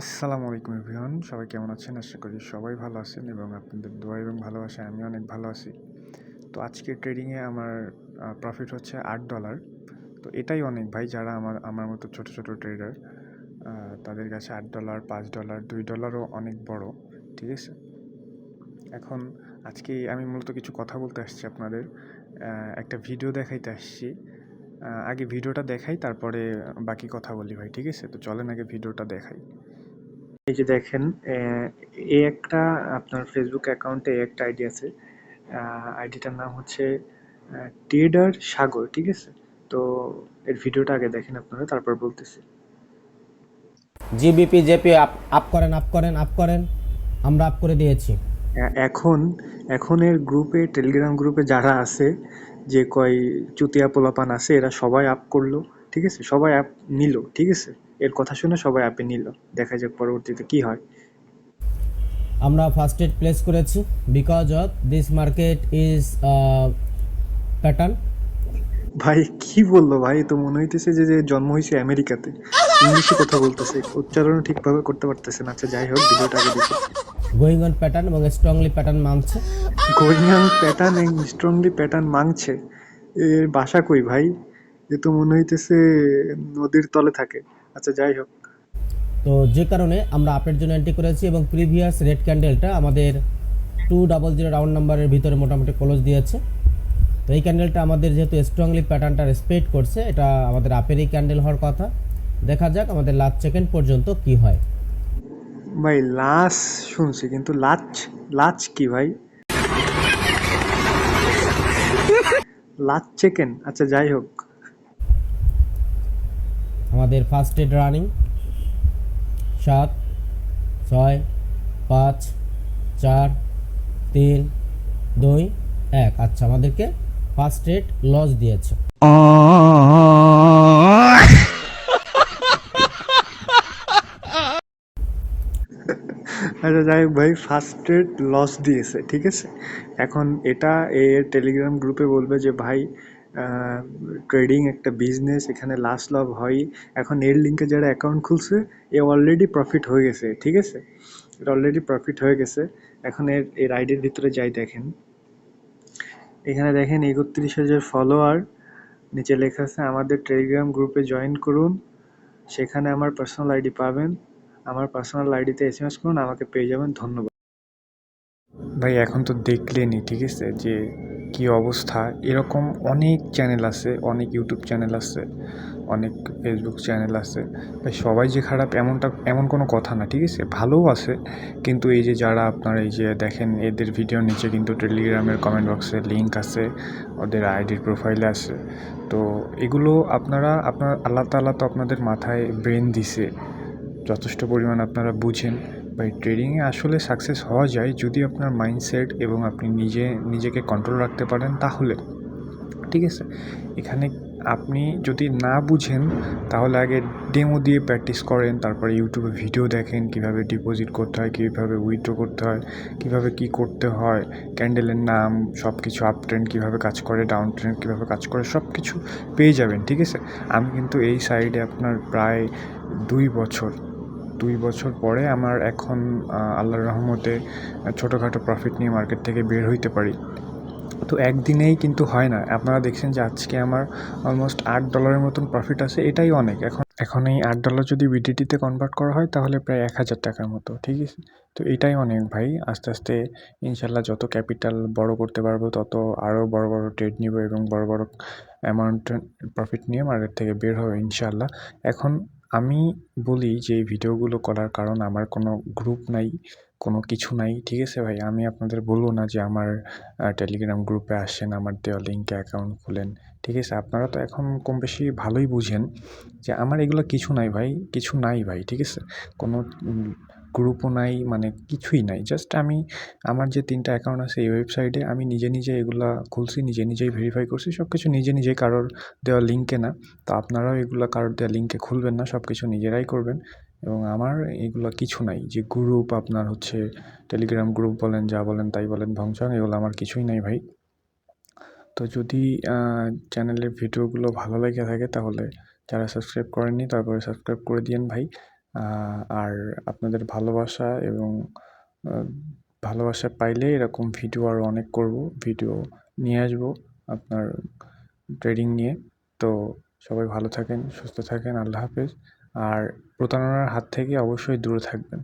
আসসালামু আলাইকুম এভরিওয়ান। সবাই কেমন আছেন? আশা করি সবাই ভালো আছেন এবং আপনাদের দোয়া এবং ভালোবাসায় আমি অনেক ভালো আছি। তো আজকের ট্রেডিংয়ে আমার প্রফিট হচ্ছে আট ডলার তো এটাই অনেক ভাই, যারা আমার আমার মতো ছোট ছোট ট্রেডার তাদের কাছে আট ডলার পাঁচ ডলার দুই ডলারও অনেক বড়, ঠিক আছে? এখন আজকে আমি মূলত কিছু কথা বলতে আসছি আপনাদের একটা ভিডিও দেখাইতে আসছি। আগে ভিডিওটা দেখাই, তারপরে বাকি কথা বলি ভাই, ঠিক আছে? তো চলেন আগে ভিডিওটা দেখাই। এই যে দেখেন এ একটা আপনার ফেসবুক অ্যাকাউন্টে একটা আইডি আছে। আইডিটার নাম হচ্ছে ট্রেডার সাগর ঠিক আছে? তো এর ভিডিওটা আগে দেখেন আপনারা তারপর বলতেছি। জিবিপি জেপি আপ আপ করেন আপ করেন আপ করেন আমরা আপ করে দিয়েছি। এখন এখনের গ্রুপে টেলিগ্রাম গ্রুপে যারা আছে যে কয় চুতিয়া পোলাপান আছে এরা সবাই আপ করল ঠিক আছে? সবাই অ্যাপ নিল ঠিক আছে? এর কথা শুনে সবাই অ্যাপে নিল। দেখা যাক পরবর্তীতে কি হয়। আমরা ফার্স্ট এড প্লেস করেছি because of this market is pattern ভাই কি বলল ভাই? তো মনে হইতেছে যে জন্ম হয়েছে আমেরিকাতে। ইংলিশে কথা বলতেছে। উচ্চারণ ঠিকভাবে করতে পারতেছে না। আচ্ছা যাই হোক ভিডিওটা আগে দেখি। গোয়িং অন প্যাটার্ন এবং স্ট্রংলি প্যাটার্ন মানছে। Going pattern and strongly pattern মাংছে এর বাসা কই ভাই? এ তো মনে হইতেছে নদীর তলে থাকে। আচ্ছা যাই হোক। তো যে কারণে আমরা আপের জন্য এন্ট্রি করেছি এবং প্রিভিয়াস রেড ক্যান্ডেলটা আমাদের টু ডাবল জিরো রাউন্ড নাম্বারের ভিতরে মোটামুটি ক্লোজ দিয়েছে। তো এই ক্যান্ডেলটা আমাদের যেহেতু স্ট্রংলি প্যাটার্নটা রেসপেক্ট করছে এটা আমাদের আপেরই ক্যান্ডেল হওয়ার কথা। দেখা যাক আমাদের লাস্ট সেকেন্ড পর্যন্ত কি হয়। ভাই লাচ শুনছি কিন্তু লাচ লাচ কি ভাই? লাচ চিকেন আচ্ছা যাই হোক। আমাদের ফার্স্ট এড রানিং সাত, ছয়, পাঁচ, চার, তিন, দুই, এক। আচ্ছা আমাদেরকে ফার্স্ট এড লস দিয়েছে। আচ্ছা যাই হোক ভাই ফার্স্ট এড লস দিয়েছে, ঠিক আছে? এখন এটা এ টেলিগ্রাম গ্রুপে বলবে যে, ভাই ট্রেডিং একটা বিজনেস এখানে লাস্ট লাভ হয়। এখন এর লিঙ্কে যারা অ্যাকাউন্ট খুলছে, এ অলরেডি প্রফিট হয়ে গেছে, ঠিক আছে? এটা অলরেডি প্রফিট হয়ে গেছে। এখন এর এর আইডির ভিতরে যাই দেখেন। এখানে দেখেন একত্রিশ হাজার ফলোয়ার নিচে লেখা আছে, আমাদের টেলিগ্রাম গ্রুপে জয়েন করুন। সেখানে আমার পার্সোনাল আইডি পাবেন। আমার পার্সোনাল আইডিতে এস এম এস করুন, আমাকে পেয়ে যাবেন। ধন্যবাদ। ভাই, এখন তো দেখলেনই, ঠিক আছে? যে কি অবস্থা? এরকম অনেক চ্যানেল আছে, অনেক ইউটিউব চ্যানেল আছে, অনেক ফেসবুক চ্যানেল আছে। তাই সবাই যে খারাপ এমনটা, এমন কোনো কথা না, ঠিক আছে? ভালোও আছে, কিন্তু এই যে যারা আপনার এই যে দেখেন, এদের ভিডিওর নিচে কিন্তু টেলিগ্রামের কমেন্ট বক্সে লিঙ্ক আছে, ওদের আইডির প্রোফাইলে আছে। তো এগুলো আপনারা, আপনার, আল্লাহ তাআলা তো আপনাদের মাথায় ব্রেন দিছে, যথেষ্ট পরিমাণ আপনারা বুঝেন। বা ট্রেডিংয়ে আসলে সাকসেস হওয়া যায় যদি আপনার মাইন্ডসেট এবং আপনি নিজে, নিজেকে কন্ট্রোল রাখতে পারেন তাহলে। ঠিক আছে? এখানে আপনি যদি না বুঝেন, তাহলে আগে ডেমো দিয়ে প্র্যাকটিস করেন, তারপরে ইউটিউবে ভিডিও দেখেন, কীভাবে ডিপোজিট করতে হয়, কীভাবে উইথড্র করতে হয়, কীভাবে কি করতে হয় ক্যান্ডেলের নাম সব কিছু আপ ট্রেন্ড কীভাবে কাজ করে ডাউন ট্রেন্ড কীভাবে কাজ করে সব কিছু পেয়ে যাবেন, ঠিক আছে? আমি কিন্তু এই সাইডে আপনার প্রায় দুই বছর দুই বছর পরে আমার এখন আল্লাহর রহমতে ছোটোখাটো প্রফিট নিয়ে মার্কেট থেকে বের হইতে পারি। তো একদিনেই কিন্তু হয় না। আপনারা দেখছেন যে আজকে আমার অলমোস্ট আট ডলারের মতন প্রফিট আছে, এটাই অনেক। এখন এখন এই আট ডলার যদি বিডিটিতে কনভার্ট করা হয়, তাহলে প্রায় এক হাজার টাকার মতো, ঠিক আছে? তো এটাই অনেক ভাই। আস্তে আস্তে ইনশাল্লাহ যত ক্যাপিটাল বড় করতে পারব, তত আরও বড় বড় ট্রেড নিব এবং বড় বড় অ্যামাউন্ট প্রফিট নিয়ে মার্কেট থেকে বের হবে ইনশাল্লাহ এখন আমি বলি যে এই ভিডিওগুলো করার কারণ আমার কোনো গ্রুপ নাই, কোনো কিছু নাই, ঠিক আছে ভাই? আমি আপনাদের বলব না যে আমার টেলিগ্রাম গ্রুপে আসেন, আমার দেওয়া লিঙ্কে অ্যাকাউন্ট খুলেন, ঠিক আছে? আপনারা তো এখন কম বেশি ভালোই বুঝেন যে আমার এগুলো কিছু নাই ভাই, কিছু নাই ভাই, ঠিক আছে? কোনো গ্রুপও নাই মানে কিছুই নাই। জাস্ট আমি, আমার যে তিনটা অ্যাকাউন্ট আছে এই ওয়েবসাইটে আমি নিজে নিজে এগুলা খুলছি, নিজে নিজেই ভেরিফাই করছি। সব কিছু নিজে নিজেই কারোর দেওয়া লিঙ্কে না। তো আপনারাও এগুলো কারোর দেওয়া লিঙ্কে খুলবেন না সব কিছু নিজেরাই করবেন। এবং আমার এগুলো কিছু নাই। যে গ্রুপ আপনার হচ্ছে টেলিগ্রাম গ্রুপ বলেন, যা বলেন, তাই বলেন ভংচং এগুলো আমার কিছুই নাই ভাই। তো যদি চ্যানেলের ভিডিওগুলো ভালো লেগে থাকে তাহলে যারা সাবস্ক্রাইব করেননি, তারপরে সাবস্ক্রাইব করে দিয়েন ভাই। আর আপনাদের ভালোবাসা এবং ভালোবাসা পাইলে এরকম ভিডিও আরও অনেক করব, ভিডিও নিয়ে আসব আপনার ট্রেডিং নিয়ে। তো সবাই ভালো থাকেন, সুস্থ থাকেন, আল্লাহ হাফেজ। আর প্রতারণার হাত থেকে অবশ্যই দূরে থাকবেন।